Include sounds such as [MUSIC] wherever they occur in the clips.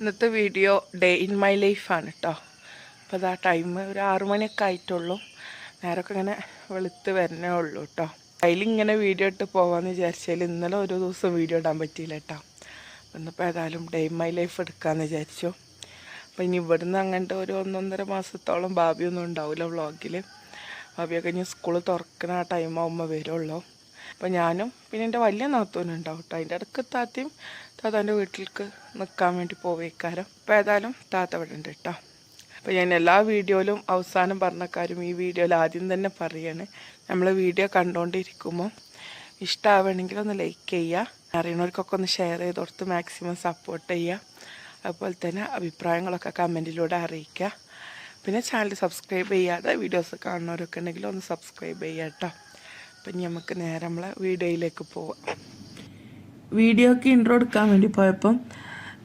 ഇന്നത്തെ video day in my ലൈഫാണ് കേട്ടോ അപ്പോൾ അതാ ടൈം ഒരു ആറുമണിയൊക്കെ ആയിട്ടുള്ളൂ. നേരമൊക്കെ ഇങ്ങനെ വെളുത്ത് വരണേ ഉള്ളൂ കേട്ടോ അതിലിങ്ങനെ വീഡിയോ ഇട്ട് പോകാമെന്ന് വിചാരിച്ചാൽ ഇന്നലെ ഒരു ദിവസം വീഡിയോ ഇടാൻ പറ്റിയില്ല കേട്ടോ ഇന്നിപ്പോൾ ഏതായാലും ഡേ ഇൻ മൈ ലൈഫ് എടുക്കാമെന്ന് വിചാരിച്ചു. അപ്പോൾ ഇനി ഇവിടുന്ന് അങ്ങനത്തെ ഒരു ഒന്നൊന്നര മാസത്തോളം ഭാവിയൊന്നും ഉണ്ടാവില്ല വ്ളോഗിൽ ഭാവിയൊക്കെ ഇനി സ്കൂൾ തുറക്കുന്ന ആ ടൈം ആകുമ്പോൾ വരുള്ളൂ. അപ്പോൾ ഞാനും പിന്നെ എന്റെ വലിയ നാത്തൂനുണ്ടാവും കേട്ടോ അതിന്റെ ഇടയ്ക്ക് താത്തയും താത്താന്റെ വീട്ടിലേക്ക് നിൽക്കാൻ വേണ്ടി പോവേക്കാരം. അപ്പോൾ ഏതായാലും താത്ത ഇവിടെ ഉണ്ട് കേട്ടോ അപ്പോൾ ഞാൻ എല്ലാ വീഡിയോയിലും അവസാനം പറഞ്ഞ കാര്യം ഈ വീഡിയോയിൽ ആദ്യം തന്നെ പറയാണ്. നമ്മൾ വീഡിയോ കണ്ടുകൊണ്ടിരിക്കുമ്പോൾ ഇഷ്ടമാവണമെങ്കിൽ ഒന്ന് ലൈക്ക് ചെയ്യുക അറിയണവർക്കൊക്കെ ഒന്ന് ഷെയർ ചെയ്ത് കൊടുത്ത് മാക്സിമം സപ്പോർട്ട് ചെയ്യുക അതുപോലെ തന്നെ അഭിപ്രായങ്ങളൊക്കെ കമന്റിലൂടെ അറിയിക്കുക പിന്നെ ചാനൽ സബ്സ്ക്രൈബ് ചെയ്യാതെ വീഡിയോസ് കാണുന്നവരൊക്കെ ഉണ്ടെങ്കിൽ ഒന്ന് സബ്സ്ക്രൈബ് ചെയ്യാം കേട്ടോ അപ്പം നമുക്ക് നേരെ നമ്മളെ വീഡിയോയിലേക്ക് പോവാം. വീഡിയോക്ക് ഇൻട്രോ എടുക്കാൻ വേണ്ടി പോയപ്പം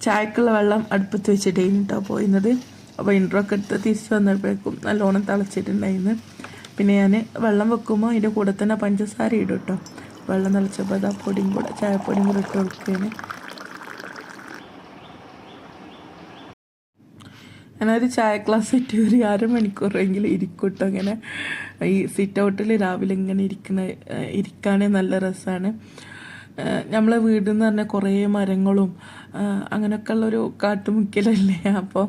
ചായക്കുള്ള വെള്ളം അടുപ്പത്ത് വെച്ചിട്ടായിരുന്നു കേട്ടോ പോയിരുന്നത്. അപ്പോൾ ഇൻട്രോ ഒക്കെ എടുത്ത് തിരിച്ച് വന്നപ്പോഴേക്കും നല്ലോണം തിളച്ചിട്ടുണ്ടായിരുന്നു. പിന്നെ ഞാൻ വെള്ളം വെക്കുമ്പോൾ അതിന്റെ കൂടെ തന്നെ പഞ്ചസാര ഇടും കേട്ടോ. വെള്ളം തിളച്ചപ്പോൾ അത് ആ പൊടിയും കൂടെ ചായപ്പൊടിയും കൂടെ ഇട്ട് കൊടുക്കുകയാണ്. ഞാനൊരു ചായ ക്ലാസ് ഇട്ട് ഒരു അരമണിക്കൂറെങ്കിലും ഇരിക്കും കേട്ടോ ഇങ്ങനെ. ഈ സിറ്റ് ഔട്ടിൽ രാവിലെ ഇങ്ങനെ ഇരിക്കുന്ന ഇരിക്കാനേ നല്ല രസമാണ്. നമ്മളെ വീട് എന്ന് പറഞ്ഞാൽ കുറേ മരങ്ങളും അങ്ങനെയൊക്കെ ഉള്ളൊരു കാട്ടുമുക്കലല്ലേ? അപ്പോൾ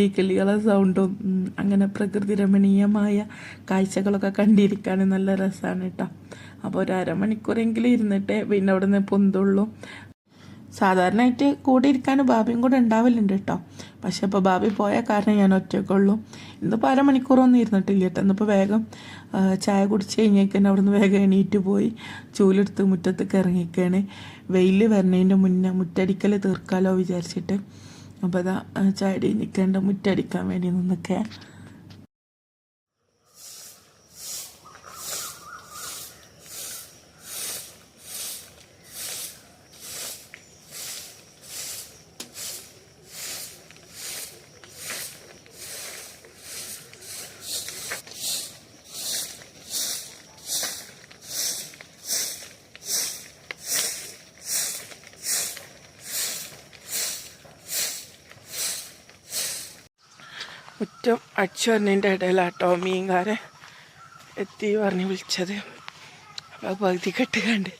ഈ കിളികളെ സൗണ്ടും അങ്ങനെ പ്രകൃതി രമണീയമായ കാഴ്ചകളൊക്കെ കണ്ടിരിക്കാൻ നല്ല രസമാണ് കേട്ടോ അപ്പോൾ ഒരു അരമണിക്കൂറെങ്കിലും ഇരുന്നിട്ട് പിന്നെ അവിടെ നിന്ന് പൊന്തുള്ളൂ. സാധാരണയായിട്ട് കൂടെ ഇരിക്കാൻ ബാബിയും കൂടെ ഉണ്ടാവലുണ്ട് കേട്ടോ പക്ഷെ ഇപ്പോൾ ബാബി പോയ കാരണം ഞാൻ ഒറ്റയ്ക്കുള്ളൂ ഇന്നിപ്പോൾ അരമണിക്കൂറൊന്നും ഇരുന്നിട്ടില്ല കേട്ടോ ഇന്നിപ്പോൾ വേഗം ചായ കുടിച്ച് കഴിഞ്ഞേക്കാൻ അവിടെ നിന്ന് വേഗം എണീറ്റ് പോയി ചൂലെടുത്ത് മുറ്റത്തേക്ക് ഇറങ്ങിക്കാണ് വെയിൽ വരണതിന്റെ മുന്നേ മുറ്റടിക്കൽ തീർക്കാലോ വിചാരിച്ചിട്ട്. അപ്പോൾ അതാ ചായ നിൽക്കേണ്ട മുറ്റടിക്കാൻ വേണ്ടി നിന്നൊക്കെ മുറ്റം അടിച്ചു വന്നതിന്റെ ഇടയിലാട്ടോ മീൻകാരൻ എത്തി പറഞ്ഞ് വിളിച്ചത്. അപ്പോൾ പകുതി കെട്ട് കണ്ട്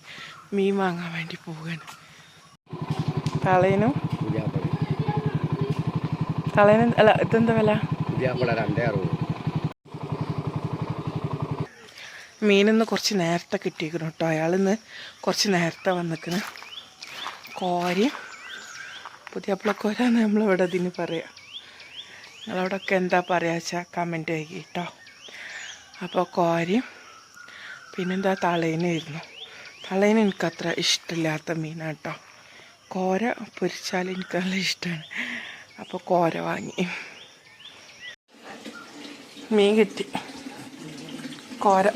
മീൻ വാങ്ങാൻ വേണ്ടി പോവുകയാണ് തളയനും? തളേനും അല്ല ഇതെന്താ വില? മീനിന്ന് കുറച്ച് നേരത്തെ കിട്ടിയിരിക്കണം കേട്ടോ. അയാൾ ഇന്ന് കുറച്ച് നേരത്തെ വന്നിക്കണ്. കോരയും പുതിയപ്പളക്കോരാന്ന് നമ്മളിവിടെ ഇതിന് പറയാം. നിങ്ങളവിടെയൊക്കെ എന്താ പറയുക വെച്ചാൽ കമന്റ് ആക്കി കേട്ടോ അപ്പോൾ കോരയും പിന്നെന്താ തളേനായിരുന്നു തളേന് എനിക്കത്ര ഇഷ്ടമില്ലാത്ത മീനാണ് കേട്ടോ കോര പൊരിച്ചാൽ എനിക്ക് നല്ല ഇഷ്ടമാണ് അപ്പോൾ കോര വാങ്ങി. മീൻ കിട്ടി. കോര.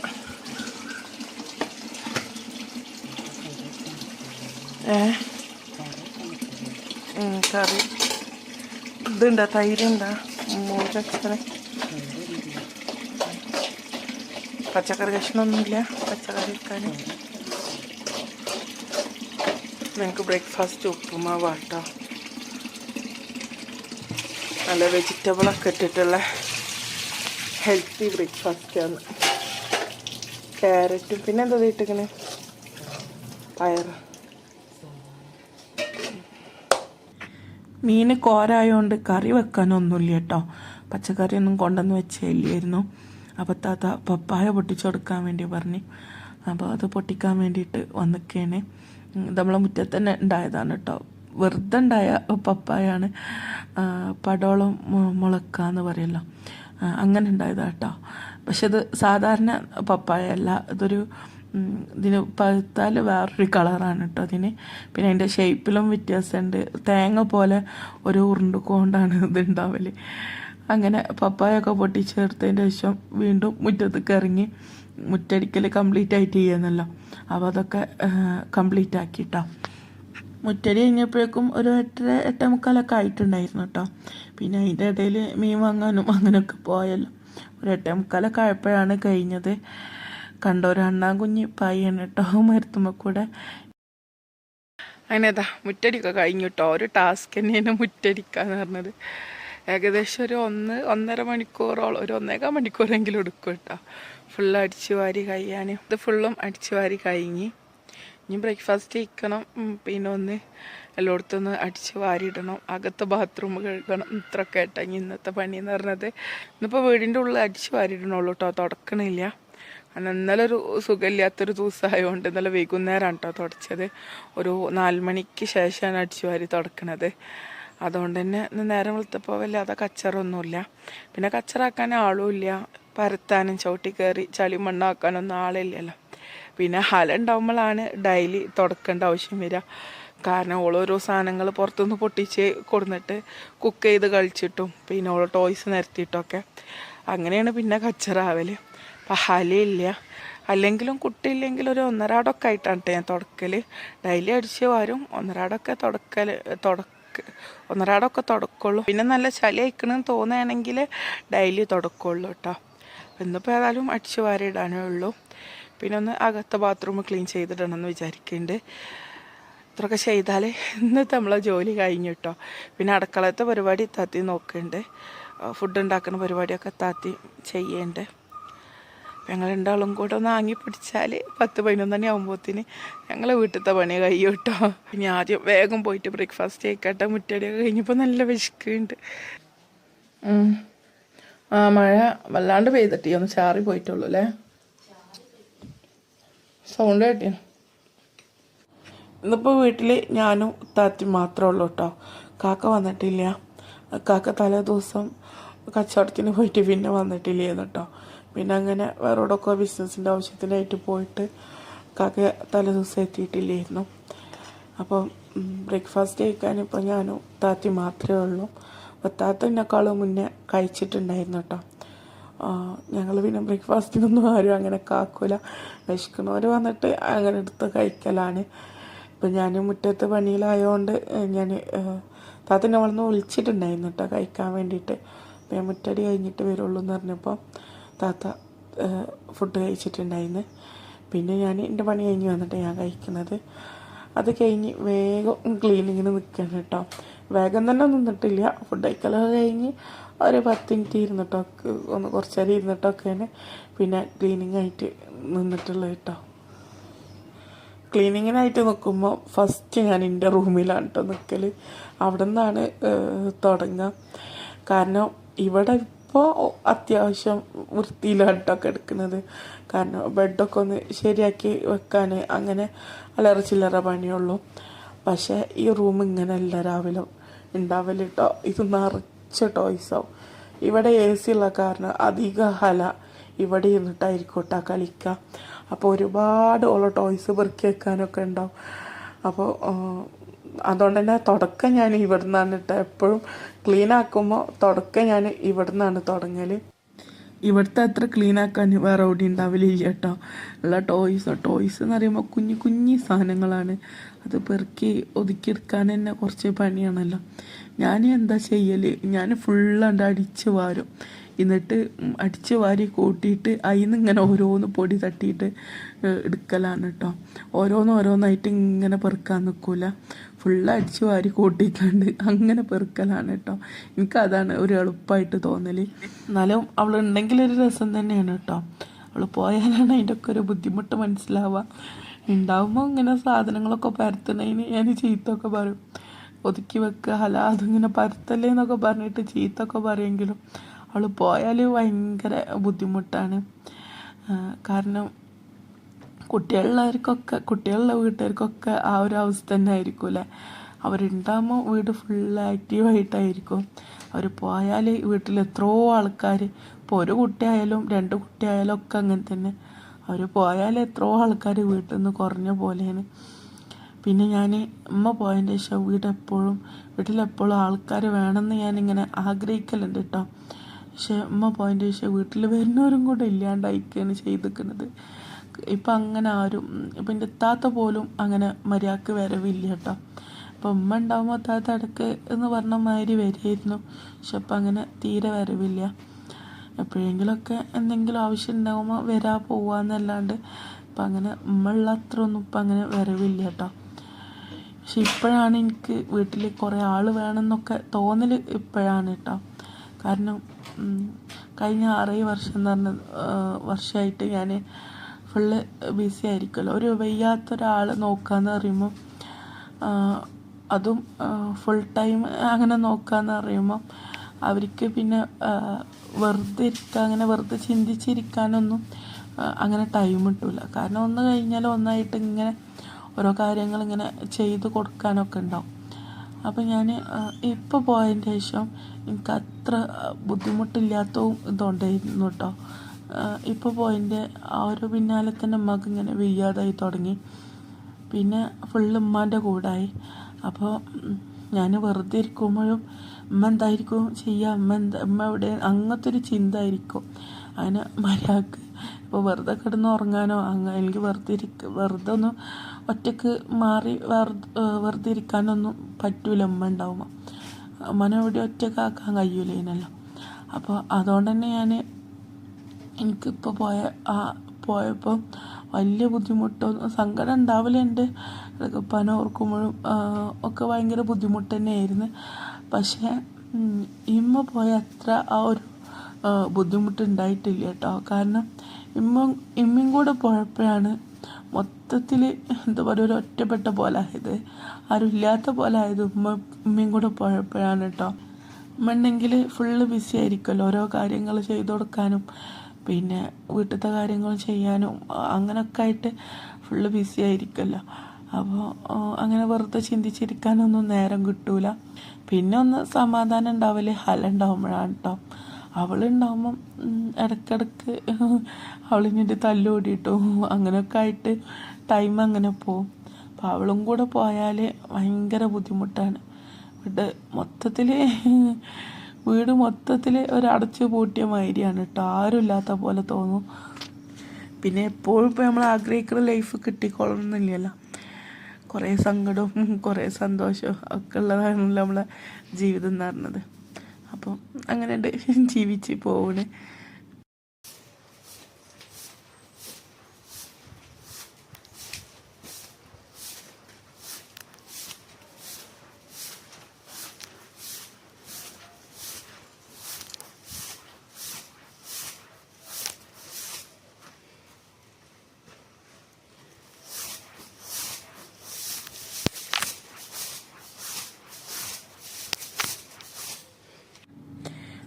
ഏ? കറി. ഇതുണ്ടാ? തൈരുണ്ടാ? മൂലക്കറി പച്ചക്കറി കഷ്ണമൊന്നുമില്ല. പച്ചക്കറി വെക്കാൻ ഞങ്ങൾക്ക് ബ്രേക്ക്ഫാസ്റ്റ് ഉപ്പുമാവാട്ടോ. നല്ല വെജിറ്റബിളൊക്കെ ഇട്ടിട്ടുള്ള ഹെൽത്തി ബ്രേക്ക്ഫാസ്റ്റാണ് ക്യാരറ്റും പിന്നെ എന്താ ഇട്ടിങ്ങനെ പയർ മീൻ കോരായോണ്ട് കറി വെക്കാനൊന്നുമില്ല കേട്ടോ. പച്ചക്കറിയൊന്നും കൊണ്ടുവന്ന് വെച്ചില്ലായിരുന്നു. അപ്പോൾ താത്ത പപ്പായ പൊട്ടിച്ചു കൊടുക്കാൻ വേണ്ടി പറഞ്ഞു. അപ്പോൾ അത് പൊട്ടിക്കാൻ വേണ്ടിയിട്ട് വന്നിക്കേണ്. നമ്മളെ മുറ്റത്ത് തന്നെ ഉണ്ടായതാണ് കേട്ടോ. വെറുതെ ഉണ്ടായ പപ്പായാണ്. പടോളം മുളക്ക എന്ന് പറയല്ലോ. അങ്ങനെ ഉണ്ടായതാട്ടോ പക്ഷെ അത് സാധാരണ പപ്പായ അല്ല. ഇതൊരു ഇതിന് പഴുത്താൽ വേറൊരു കളറാണ് കേട്ടോ അതിന്. പിന്നെ അതിന്റെ ഷേപ്പിലും വ്യത്യാസമുണ്ട്. തേങ്ങ പോലെ ഒരു ഉരുണ്ടുകൊണ്ടാണ് ഇത് ഉണ്ടാവൽ. അങ്ങനെ പപ്പായൊക്കെ പൊട്ടിച്ചേർത്തതിന്റെ ശേഷം വീണ്ടും മുറ്റത്തേക്ക് ഇറങ്ങി മുറ്റടിക്കൽ കംപ്ലീറ്റ് ആയിട്ട് ചെയ്യുന്നല്ലോ. അപ്പോൾ അതൊക്കെ കംപ്ലീറ്റ് ആക്കിട്ടോ മുറ്റടി കഴിഞ്ഞപ്പോഴേക്കും ഒരു എട്ടര എട്ടേ മുക്കാലൊക്കെ ആയിട്ടുണ്ടായിരുന്നു കേട്ടോ. പിന്നെ അതിന്റെ ഇടയിൽ മീൻ വാങ്ങാനും അങ്ങനെയൊക്കെ പോയല്ലോ. ഒരു എട്ടേ മുക്കാലൊക്കെ ആയപ്പോഴാണ് കഴിഞ്ഞത്. കണ്ടോ ഒരു അണ്ണാൻ കുഞ്ഞ് പായാണ് കേട്ടോ മരുത്തുമ്പോ കൂടെ. അങ്ങനെ അതാ മുറ്റടിക്കുക കഴിഞ്ഞു കേട്ടോ ഒരു ടാസ്ക് തന്നെയാണ് മുറ്റടിക്കാന്ന് പറഞ്ഞത്. ഏകദേശം ഒരു ഒന്ന് ഒന്നര മണിക്കൂറോളം ഒരു ഒന്നേകാൽ മണിക്കൂറെങ്കിലും എടുക്കും കേട്ടോ ഫുള്ള് അടിച്ചു വാരി കഴിയാൻ ഇത് ഫുള്ളും അടിച്ചു വാരി കഴിഞ്ഞ് ഇനി ബ്രേക്ക്ഫാസ്റ്റ് കഴിക്കണം. ഉം, പിന്നെ ഒന്ന് എല്ലായിടത്തും ഒന്ന് അടിച്ച് വാരിയിടണം അകത്ത് ബാത്റൂം കഴുകണം ഇത്രയൊക്കെ ആയിട്ടാണ് ഇനി ഇന്നത്തെ പണി എന്ന് പറഞ്ഞത്. ഇന്നിപ്പോൾ വീടിന്റെ ഉള്ളിൽ അടിച്ച് വാരിയിടണുള്ളൂ കേട്ടോ തുടക്കണില്ല. ഒരു സുഖമില്ലാത്തൊരു ദിവസമായതുകൊണ്ട് നല്ല വൈകുന്നേരം കേട്ടോ തുടച്ചത്. ഒരു നാല് മണിക്ക് ശേഷമാണ് അടിച്ചു വാരി തുടക്കണത്. അതുകൊണ്ട് തന്നെ ഇന്ന് നേരം വെളുത്തപ്പോൾ വല്ലാതെ കച്ചറൊന്നുമില്ല. പിന്നെ കച്ചറാക്കാൻ ആളും ഇല്ല. പരത്താനും ചവിട്ടി കയറി ചളി മണ്ണാക്കാനൊന്നും ആളില്ലല്ലോ. പിന്നെ ഹല ഉണ്ടാകുമ്പോഴാണ് ഡെയിലി തുടക്കേണ്ട ആവശ്യം വരിക. കാരണം ഓളോരോ സാധനങ്ങൾ പുറത്തുനിന്ന് പൊട്ടിച്ച് കൊടുന്നിട്ട് കുക്ക് ചെയ്ത് കളിച്ചിട്ടും പിന്നെ ഓളോ ടോയ്സ് നിരത്തിയിട്ടൊക്കെ. അങ്ങനെയാണ് പിന്നെ കച്ചറാവൽ അപ്പം ഹലയില്ല അല്ലെങ്കിലും കുട്ടിയില്ലെങ്കിൽ ഒരു ഒന്നരാടൊക്കെ ആയിട്ടാണ് ട്ടോ ഞാൻ തുടക്കൽ ഡെയിലി അടിച്ച് വരും ഒന്നരാടൊക്കെ തുടക്കൽ തുടക്ക ഒന്നരാടൊക്കെ തുടക്കുള്ളൂ. പിന്നെ നല്ല ചളി അയക്കണമെന്ന് തോന്നുകയാണെങ്കിൽ ഡെയിലി തുടക്കുള്ളൂ കേട്ടോ ഇന്നിപ്പോൾ ഏതായാലും അടിച്ച് വാരിയിടാനേ ഉള്ളൂ. പിന്നെ ഒന്ന് അകത്തെ ബാത്റൂം ക്ലീൻ ചെയ്തിടണമെന്ന് വിചാരിക്കുന്നുണ്ട് ഇത്രയൊക്കെ ചെയ്താൽ ഇന്നത്തെ നമ്മളെ ജോലി കഴിഞ്ഞു കേട്ടോ പിന്നെ അടുക്കളത്തെ പരിപാടി താത്തി നോക്കുന്നുണ്ട് ഫുഡ് ഉണ്ടാക്കുന്ന പരിപാടിയൊക്കെ താത്തി ചെയ്യുന്നുണ്ട് ഞങ്ങൾ രണ്ടാളും കൂടെ ഒന്ന് ആങ്ങി പിടിച്ചാൽ പത്ത് പതിനൊന്നണി ആകുമ്പോഴത്തേന് ഞങ്ങളെ വീട്ടിലത്തെ പണി കഴിയും കേട്ടോ ഇനി ആദ്യം വേഗം പോയിട്ട് ബ്രേക്ക്ഫാസ്റ്റ് കഴിക്കട്ടെ. മുറ്റടിയൊക്കെ കഴിഞ്ഞപ്പോൾ നല്ല വിശക്കുണ്ട്. ആ മഴ വല്ലാണ്ട് പെയ്തിട്ടി ഒന്ന് ചാറി പോയിട്ടുള്ളൂ അല്ലേ? സൗണ്ട് കേട്ടി ഇന്നിപ്പോൾ വീട്ടിൽ ഞാനും താത്തി മാത്രമേ ഉള്ളൂ കേട്ടോ കാക്ക വന്നിട്ടില്ല. കാക്ക തലേ ദിവസം കച്ചവടത്തിന് പോയിട്ട് പിന്നെ വന്നിട്ടില്ലേന്ന് കേട്ടോ പിന്നെ അങ്ങനെ വേറോടൊക്കെ ബിസിനസ്സിന്റെ ആവശ്യത്തിനായിട്ട് പോയിട്ട് കാക്ക തലേ ദിവസം എത്തിയിട്ടില്ലായിരുന്നു. അപ്പം ബ്രേക്ക്ഫാസ്റ്റ് കഴിക്കാൻ ഇപ്പോൾ ഞാനും താത്തി മാത്രമേ ഉള്ളൂ. അപ്പോൾ താത്ത എന്നെക്കാളും മുന്നേ കഴിച്ചിട്ടുണ്ടായിരുന്നു കേട്ടോ. ഞങ്ങൾ പിന്നെ ബ്രേക്ക്ഫാസ്റ്റിനൊന്നും ആരും അങ്ങനെ കാക്കൂല. വിശക്കുന്നവർ വന്നിട്ട് അങ്ങനെ എടുത്ത് കഴിക്കലാണ്. ഇപ്പം ഞാൻ മുറ്റത്ത് പണിയിലായതുകൊണ്ട് ഞാൻ താത്തിനെ വളർന്ന് വിളിച്ചിട്ടുണ്ടായിരുന്നു കേട്ടോ കഴിക്കാൻ വേണ്ടിയിട്ട്. അപ്പം ഞാൻ മുറ്റടി കഴിഞ്ഞിട്ട് വരുള്ളൂ എന്ന് പറഞ്ഞപ്പോൾ താത്ത ഫുഡ് കഴിച്ചിട്ടുണ്ടായിരുന്നു. പിന്നെ ഞാൻ എന്റെ പണി കഴിഞ്ഞ് വന്നിട്ട് ഞാൻ കഴിക്കുന്നത്. അത് കഴിഞ്ഞ് വേഗം ക്ലീനിങ്ങിന് നിൽക്കണം കേട്ടോ. വേഗം തന്നെ നിന്നിട്ടില്ല. ഫുഡ് കഴിക്കലൊക്കെ കഴിഞ്ഞ് ഒരു പത്ത് മിനിറ്റ് ഇരുന്നിട്ടൊക്കെ ഒന്ന് കുറച്ച് നേരം ഇരുന്നിട്ടൊക്കെയാണ് പിന്നെ ക്ലീനിങ് ആയിട്ട് നിന്നിട്ടുള്ളത് കേട്ടോ. ക്ലീനിങ്ങിനായിട്ട് നിൽക്കുമ്പോൾ ഫസ്റ്റ് ഞാൻ എന്റെ റൂമിലാണ് കേട്ടോ നിൽക്കൽ അവിടെ നിന്നാണ് തുടങ്ങുക കാരണം ഇവിടെ ഇപ്പോൾ അത്യാവശ്യം വൃത്തിയിലാണ് കേട്ടോ എടുക്കുന്നത്. കാരണം ബെഡൊക്കെ ഒന്ന് ശരിയാക്കി വെക്കാൻ അങ്ങനെ അലറ ചില്ലറ പണിയുള്ളൂ. പക്ഷേ ഈ റൂം ഇങ്ങനെയല്ല രാവിലെ ഉണ്ടാവില്ല കേട്ടോ ഇത് നിറച്ച ടോയ്സാവും. ഇവിടെ എ സി ഉള്ള കാരണം അധിക ഹല ഇവിടെ ഇരുന്നിട്ടായിരിക്കും കേട്ടോ കളിക്കുക അപ്പോൾ ഒരുപാട് ഉള്ള ടോയ്സ് പെറുക്കി വെക്കാനൊക്കെ ഉണ്ടാവും. അപ്പോൾ അതുകൊണ്ട് തന്നെ തുടക്കം ഞാൻ ഇവിടെ നിന്നാണ് കേട്ടോ എപ്പോഴും ക്ലീൻ ആക്കുമ്പോൾ തുടക്കം ഞാൻ ഇവിടെ നിന്നാണ് തുടങ്ങൽ ഇവിടുത്തെ അത്ര ക്ലീൻ ആക്കാൻ വേറെ എവിടെ ഉണ്ടാവില്ല കേട്ടോ. ഉള്ള ടോയ്സ് ടോയ്സ് എന്ന് പറയുമ്പോൾ കുഞ്ഞു കുഞ്ഞു സാധനങ്ങളാണ്. അത് പെറുക്കി ഒതുക്കിയെടുക്കാൻ തന്നെ കുറച്ച് പണിയാണല്ലോ. ഞാൻ എന്താ ചെയ്യൽ ഞാൻ ഫുള്ളാണ്ട് അടിച്ച് വാരും. എന്നിട്ട് അടിച്ച് വാരി കൂട്ടിയിട്ട് അതിൽ നിന്ന് ഇങ്ങനെ ഓരോന്ന് പൊടി തട്ടിയിട്ട് എടുക്കലാണ് കേട്ടോ. ഓരോന്ന് ഓരോന്നായിട്ട് ഇങ്ങനെ പെറുക്കാൻ നിൽക്കൂല ഫുള്ള് അടിച്ചു വാരി കൂട്ടിക്കാണ്ട് അങ്ങനെ പെറുക്കലാണ് കേട്ടോ എനിക്കതാണ് ഒരു എളുപ്പമായിട്ട് തോന്നൽ എന്നാലും അവൾ ഉണ്ടെങ്കിൽ ഒരു രസം തന്നെയാണ് കേട്ടോ അവൾ പോയാലാണ് അതിന്റെ ഒക്കെ ഒരു ബുദ്ധിമുട്ട് മനസ്സിലാവുക. ഉണ്ടാവുമ്പോൾ ഇങ്ങനെ സാധനങ്ങളൊക്കെ പരത്തുന്നതിന് ഞാൻ ചീത്തൊക്കെ പറയും. ഒതുക്കി വെക്കുക അല്ല അതിങ്ങനെ പരത്തല്ലേ എന്നൊക്കെ പറഞ്ഞിട്ട് ചീത്തൊക്കെ പറയുമെങ്കിലും അവൾ പോയാൽ ഭയങ്കര ബുദ്ധിമുട്ടാണ്. കാരണം കുട്ടികളുള്ളവർക്കൊക്കെ കുട്ടികളുള്ള വീട്ടുകാർക്കൊക്കെ ആ ഒരു അവസ്ഥ തന്നെ ആയിരിക്കും അല്ലേ അവരുണ്ടാകുമ്പോൾ വീട് ഫുൾ ആക്റ്റീവായിട്ടായിരിക്കും അവർ പോയാൽ വീട്ടിൽ എത്രയോ ആൾക്കാർ ഇപ്പോൾ ഒരു കുട്ടിയായാലും രണ്ട് കുട്ടിയായാലും ഒക്കെ അങ്ങനെ തന്നെ. അവർ പോയാൽ എത്രയോ ആൾക്കാർ വീട്ടിൽ നിന്ന് കുറഞ്ഞ പോലെയാണ്. പിന്നെ ഞാൻ അമ്മ പോയതിന്റെ ശേഷം വീടെപ്പോഴും വീട്ടിലെപ്പോഴും ആൾക്കാർ വേണമെന്ന് ഞാനിങ്ങനെ ആഗ്രഹിക്കലുണ്ട് കേട്ടോ പക്ഷേ അമ്മ പോയതിന്റെ ശേഷം വീട്ടിൽ വരുന്നവരും കൂടെ ഇല്ലാണ്ടായിക്കാണ് ചെയ്തിരിക്കുന്നത് ഇപ്പം അങ്ങനെ ആരും ഇപ്പം എന്റെ താത്ത പോലും അങ്ങനെ മര്യാദയ്ക്ക് വരവില്ല കേട്ടോ. അപ്പം ഉമ്മ ഉണ്ടാകുമ്പോൾ താത്ത ഇടയ്ക്ക് എന്ന് പറഞ്ഞ മാതിരി വരികയായിരുന്നു പക്ഷെ അപ്പം അങ്ങനെ തീരെ വരവില്ല. എപ്പോഴെങ്കിലുമൊക്കെ എന്തെങ്കിലും ആവശ്യം ഉണ്ടാകുമ്പോൾ വരാ പോവാന്നല്ലാണ്ട് ഇപ്പം അങ്ങനെ ഉമ്മ ഉള്ള അത്ര ഒന്നും ഇപ്പം അങ്ങനെ വരവില്ല കേട്ടോ. പക്ഷെ പക്ഷെ ഇപ്പോഴാണ് എനിക്ക് വീട്ടിൽ കുറേ ആൾ വേണമെന്നൊക്കെ തോന്നൽ ഇപ്പോഴാണ് കേട്ടോ. കാരണം കഴിഞ്ഞ ആറേ വർഷം എന്ന് പറഞ്ഞ വർഷമായിട്ട് ഞാൻ ഫുള്ള് ബിസി ആയിരിക്കുമല്ലോ ഒരു വയ്യാത്തൊരാൾ നോക്കാന്ന് പറയുമ്പോൾ ആ, അതും ഫുൾ ടൈം അങ്ങനെ നോക്കാന്ന് പറയുമ്പോൾ അവർക്ക് പിന്നെ വെറുതെ ഇരിക്കുക അങ്ങനെ വെറുതെ ചിന്തിച്ചിരിക്കാനൊന്നും അങ്ങനെ ടൈം കിട്ടില്ല കാരണം ഒന്ന് കഴിഞ്ഞാൽ ഒന്നായിട്ട് ഇങ്ങനെ ഓരോ കാര്യങ്ങൾ ഇങ്ങനെ ചെയ്ത് കൊടുക്കാനൊക്കെ ഉണ്ടാവും. അപ്പം ഞാൻ ഇപ്പോൾ പോയതിന് ശേഷം എനിക്ക് അത്ര ബുദ്ധിമുട്ടില്ലാത്തതും ഇതുണ്ടായിരുന്നു കേട്ടോ ഇപ്പോൾ പോയതിന്റെ ആ ഒരു പിന്നാലെ തന്നെ ഉമ്മക്ക് ഇങ്ങനെ വയ്യാതായി തുടങ്ങി. പിന്നെ ഫുള്ള് ഉമ്മാന്റെ കൂടായി. അപ്പോൾ ഞാൻ വെറുതെ ഇരിക്കുമ്പോഴും ഉമ്മ എന്തായിരിക്കും? ചെയ്യുക ഉമ്മ എന്താ? ഉമ്മ എവിടെ? അങ്ങനത്തെ ഒരു ചിന്ത ആയിരിക്കും അങ്ങനെ മര്യാദയ്ക്ക് ഇപ്പോൾ വെറുതെ കിടന്ന് ഉറങ്ങാനോ അങ്ങനെ എനിക്ക് വെറുതെ ഇരിക്ക വെറുതെ ഒന്ന് ഒറ്റയ്ക്ക് മാറി വെറുതെ ഇരിക്കാനൊന്നും പറ്റൂല ഉമ്മ ഉണ്ടാവുമ്പോൾ ഉമ്മനെ എവിടെ ഒറ്റക്കാക്കാൻ കഴിയൂലേനല്ലോ. അപ്പോൾ അതുകൊണ്ട് തന്നെ ഞാൻ എനിക്കിപ്പോൾ പോയ ആ പോയപ്പോൾ വലിയ ബുദ്ധിമുട്ടൊന്നും സങ്കടം ഉണ്ടാവലുണ്ട്. പന ഓർക്കുമ്പോഴും ഒക്കെ ഭയങ്കര ബുദ്ധിമുട്ട് തന്നെയായിരുന്നു. പക്ഷേ ഇമ്മ പോയ അത്ര ആ ഒരു ബുദ്ധിമുട്ടുണ്ടായിട്ടില്ല കേട്ടോ. കാരണം ഇമ്മ ഇമ്മയും കൂടെ പോയപ്പോഴാണ് മൊത്തത്തിൽ എന്താ പറയുക ഒരു ഒറ്റപ്പെട്ട പോലെ ആയത്. ആരും ഇല്ലാത്ത പോലെ ആയത് ഉമ്മ ഉമ്മയും കൂടെ പോയപ്പോഴാണ് കേട്ടോ. ഉമ്മ ഉണ്ടെങ്കിൽ ഫുള്ള് ബിസി ആയിരിക്കുമല്ലോ ഓരോ കാര്യങ്ങൾ ചെയ്തു കൊടുക്കാനും പിന്നെ വീട്ടിലത്തെ കാര്യങ്ങൾ ചെയ്യാനും അങ്ങനെയൊക്കെ ആയിട്ട് ഫുള്ള് ബിസി ആയിരിക്കുമല്ലോ അപ്പോൾ അങ്ങനെ വെറുതെ ചിന്തിച്ചിരിക്കാനൊന്നും നേരം കിട്ടൂല. പിന്നെ ഒന്ന് സമാധാനം ഉണ്ടാവില്ല ഹല ഉണ്ടാവുമ്പോഴാണ് കേട്ടോ അവളുണ്ടാവുമ്പം ഇടയ്ക്കിടയ്ക്ക് [LAUGHS] അവളിങ്ങിട്ട് തല്ലോടിയിട്ടും [LAUGHS] അങ്ങനെയൊക്കെ ആയിട്ട് ടൈം അങ്ങനെ പോവും. അപ്പോൾ അവളും കൂടെ പോയാൽ ഭയങ്കര ബുദ്ധിമുട്ടാണ്. ഇവിടെ മൊത്തത്തിൽ [LAUGHS] വീട് മൊത്തത്തിൽ ഒരു അടച്ചു പൂട്ടിയ മാതിരിയാണ് കേട്ടോ ആരും ഇല്ലാത്ത പോലെ തോന്നും. പിന്നെ എപ്പോഴും ഇപ്പോൾ നമ്മൾ ആഗ്രഹിക്കുന്ന ലൈഫ് കിട്ടിക്കൊള്ളണമെന്നില്ലല്ലോ കുറേ സങ്കടവും കുറേ സന്തോഷവും ഒക്കെ ഉള്ളതാണല്ലോ നമ്മളെ ജീവിതം എന്ന് പറഞ്ഞത് അപ്പം അങ്ങനെ [LAUGHS] ജീവിച്ച് പോകണേ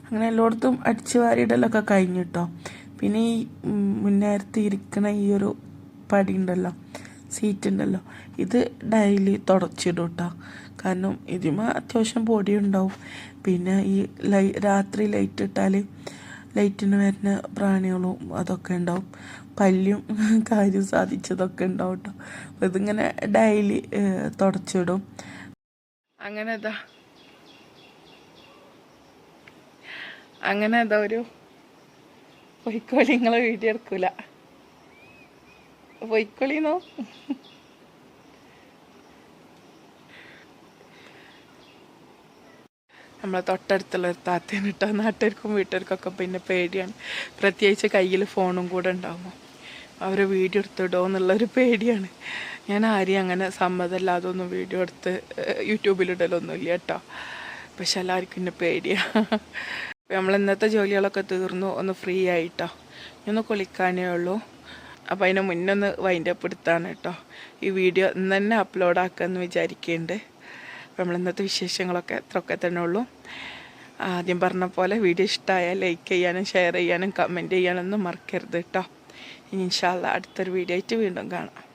അങ്ങനെ എല്ലായിടത്തും അടിച്ചു വാരിയിടലൊക്കെ കഴിഞ്ഞു കേട്ടോ പിന്നെ ഈ മുന്നേരത്ത് ഇരിക്കണ ഈ ഒരു പടി ഉണ്ടല്ലോ സീറ്റ് ഉണ്ടല്ലോ ഇത് ഡെയിലി തുടച്ചിടും കേട്ടോ കാരണം ഇതിമ അത്യാവശ്യം പൊടി ഉണ്ടാവും പിന്നെ ഈ ലൈ രാത്രി ലൈറ്റ് ഇട്ടാൽ ലൈറ്റിന് വരുന്ന പ്രാണികളും അതൊക്കെ ഉണ്ടാവും. പല്ലും [LAUGHS] കാര്യം സാധിച്ചതൊക്കെ ഉണ്ടാവും കേട്ടോ അപ്പോൾ ഇതിങ്ങനെ ഡെയിലി തുടച്ചിടും. അങ്ങനെ ഇതാ അങ്ങനെ എന്താ ഒരു പൊയ്ക്കോളി നിങ്ങളെ വീഡിയോ എടുക്കൂല. പൊയ്ക്കോളിന്നോ? നമ്മളെ തൊട്ടടുത്തുള്ള ഒരു താത്തേനെ ഇട്ടോ നാട്ടുകാർക്കും വീട്ടുകാർക്കൊക്കെ പിന്നെ പേടിയാണ്. പ്രത്യേകിച്ച് കയ്യിൽ ഫോണും കൂടെ ഉണ്ടാകുമ്പോൾ അവരെ വീഡിയോ എടുത്തിടോ എന്നുള്ളൊരു പേടിയാണ്. ഞാൻ ആരെയും അങ്ങനെ സമ്മതമല്ലാതെ ഒന്നും വീഡിയോ എടുത്ത് യൂട്യൂബിലിടലൊന്നുമില്ല കേട്ടോ. പക്ഷെ എല്ലാവർക്കും എന്നെ പേടിയാണ് നമ്മൾ ഇന്നത്തെ ജോലികളൊക്കെ തീർന്നു. ഒന്ന് ഫ്രീ ആയിട്ടോ. ഒന്ന് കുളിക്കാനേ ഉള്ളൂ. അപ്പോൾ അതിന് മുന്നേ ഒന്ന് വൈൻഡ് അപ്പ് എടുത്താണ് കേട്ടോ. ഈ വീഡിയോ ഇന്ന് തന്നെ അപ്ലോഡ് ആക്കാമെന്ന് വിചാരിക്കുന്നുണ്ട് അപ്പോൾ നമ്മൾ ഇന്നത്തെ വിശേഷങ്ങളൊക്കെ ഇത്രയൊക്കെ തന്നെ ഉള്ളൂ. ആദ്യം പറഞ്ഞ പോലെ വീഡിയോ ഇഷ്ടമായാൽ ലൈക്ക് ചെയ്യാനും ഷെയർ ചെയ്യാനും കമന്റ് ചെയ്യാനൊന്നും മറക്കരുത് കേട്ടോ. ഇനി ഇൻഷാല്ല അടുത്തൊരു വീഡിയോ ആയിട്ട് വീണ്ടും കാണാം.